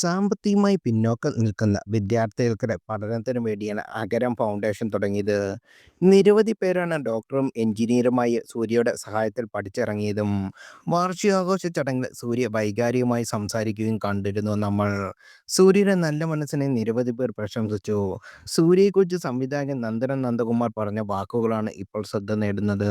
സാമ്പത്തികമായി പിന്നോക്കം നിൽക്കുന്ന വിദ്യാർത്ഥികൾക്കുടെ പഠനത്തിന് വേണ്ടിയാണ് അകരം ഫൗണ്ടേഷൻ തുടങ്ങിയത്. നിരവധി പേരാണ് ഡോക്ടറും എഞ്ചിനീയറുമായി സൂര്യയുടെ സഹായത്തിൽ പഠിച്ചിറങ്ങിയതും. വാർഷികാഘോഷ ചടങ്ങിൽ സൂര്യ വൈകാരികമായി സംസാരിക്കുകയും കണ്ടിരുന്നു നമ്മൾ. സൂര്യയുടെ നല്ല മനസ്സിനെ നിരവധി പേർ പ്രശംസിച്ചു. സൂര്യയെക്കുറിച്ച് സംവിധായകൻ നന്ദനം നന്ദകുമാർ പറഞ്ഞ വാക്കുകളാണ് ഇപ്പോൾ ശ്രദ്ധ നേടുന്നത്.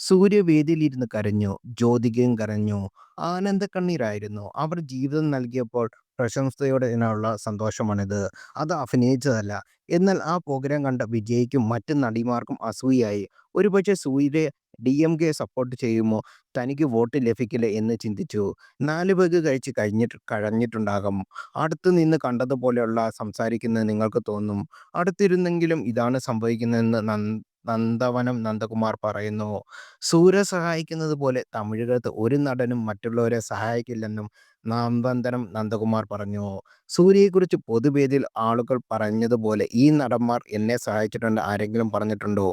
സൂര്യ വേദിയിലിരുന്ന് കരഞ്ഞു. ജ്യോതികയും കരഞ്ഞു. ആനന്ദക്കണ്ണീരായിരുന്നു. അവർ ജീവിതം നൽകിയപ്പോൾ പ്രശംസയോടെയുള്ള സന്തോഷമാണിത്. അത് അഭിനയിച്ചതല്ല. എന്നാൽ ആ പ്രോഗ്രാം കണ്ട വിജയ്ക്കും മറ്റ് നടിമാർക്കും അസൂയായി ഒരുപക്ഷെ Surya D M K support ചെയ്യുമോ, തനിക്ക് വോട്ട് ലഭിക്കില്ല എന്ന് ചിന്തിച്ചു. നാല് പേക്ക് കഴിച്ച് കഴിഞ്ഞിട്ട് കഴിഞ്ഞിട്ടുണ്ടാകും അടുത്ത് നിന്ന് കണ്ടതുപോലെയുള്ള സംസാരിക്കുന്നത് നിങ്ങൾക്ക് തോന്നും. അടുത്തിരുന്നെങ്കിലും ഇതാണ് സംഭവിക്കുന്നതെന്ന് നന് നന്ദവനം നന്ദകുമാർ പറയുന്നു. സൂര്യ സഹായിക്കുന്നത് പോലെ തമിഴകത്ത് ഒരു നടനും മറ്റുള്ളവരെ സഹായിക്കില്ലെന്നും നന്ദവനം നന്ദകുമാർ പറഞ്ഞു. സൂര്യയെക്കുറിച്ച് പൊതുവേദിൽ ആളുകൾ പറഞ്ഞതുപോലെ ഈ നടന്മാർ എന്നെ സഹായിച്ചിട്ടുണ്ട് ആരെങ്കിലും പറഞ്ഞിട്ടുണ്ടോ?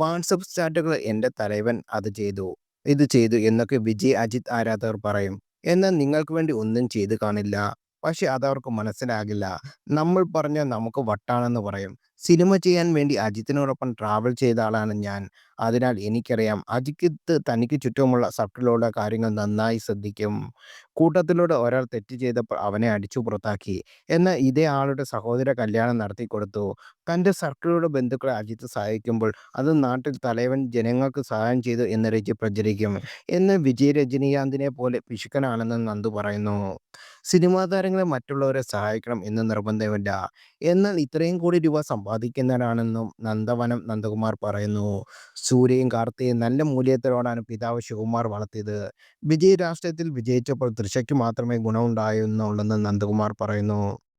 വാട്സപ്പ് സ്റ്റാറ്റുകൾ എന്റെ തലവൻ അത് ചെയ്തു, ഇത് ചെയ്തു എന്നൊക്കെ വിജയ് അജിത് ആരാധകർ പറയും. എന്നാൽ നിങ്ങൾക്ക് വേണ്ടി ഒന്നും ചെയ്തു കാണില്ല. പക്ഷെ അതവർക്ക് മനസ്സിലാകില്ല. നമ്മൾ പറഞ്ഞാൽ നമുക്ക് വട്ടാണെന്ന് പറയും. സിനിമ ചെയ്യാൻ വേണ്ടി അജിത്തിനോടൊപ്പം ട്രാവൽ ചെയ്ത ആളാണ് ഞാൻ. അതിനാൽ എനിക്കറിയാം അജിത്ത് തനിക്ക് ചുറ്റുമുള്ള സർക്കിളിലുള്ള കാര്യങ്ങൾ നന്നായി ശ്രദ്ധിക്കും. കൂട്ടത്തിലൂടെ ഒരാൾ തെറ്റ് ചെയ്തപ്പോൾ അവനെ അടിച്ചു പുറത്താക്കി. എന്നാൽ ഇതേ ആളുടെ സഹോദര കല്യാണം നടത്തിക്കൊടുത്തു. തന്റെ സർക്കിളിലുള്ള ബന്ധുക്കളെ അജിത്ത് സഹായിക്കുമ്പോൾ അത് നാട്ടിൽ തലവൻ ജനങ്ങൾക്ക് സഹായം ചെയ്തു എന്ന രീതി പ്രചരിക്കും. എന്ന് വിജയ് രജനീകാന്തിനെ പോലെ പിശുക്കനാണെന്ന് നന്ദു പറയുന്നു. സിനിമാ താരങ്ങളെ മറ്റുള്ളവരെ സഹായിക്കണം എന്ന് നിർബന്ധമില്ല. എന്നാൽ ഇത്രയും കോടി രൂപ സമ്പാദിക്കുന്നവരാണെന്നും നന്ദവനം നന്ദകുമാർ പറയുന്നു. സൂര്യയും കാർത്തിയും നല്ല മൂല്യത്തിലോടാണ് പിതാവ് ശിവകുമാർ വളർത്തിയത്. വിജയ രാഷ്ട്രീയത്തിൽ വിജയിച്ചപ്പോൾ തൃശയ്ക്ക് മാത്രമേ ഗുണമുണ്ടായിരുന്നുള്ളെന്ന് നന്ദകുമാർ പറയുന്നു.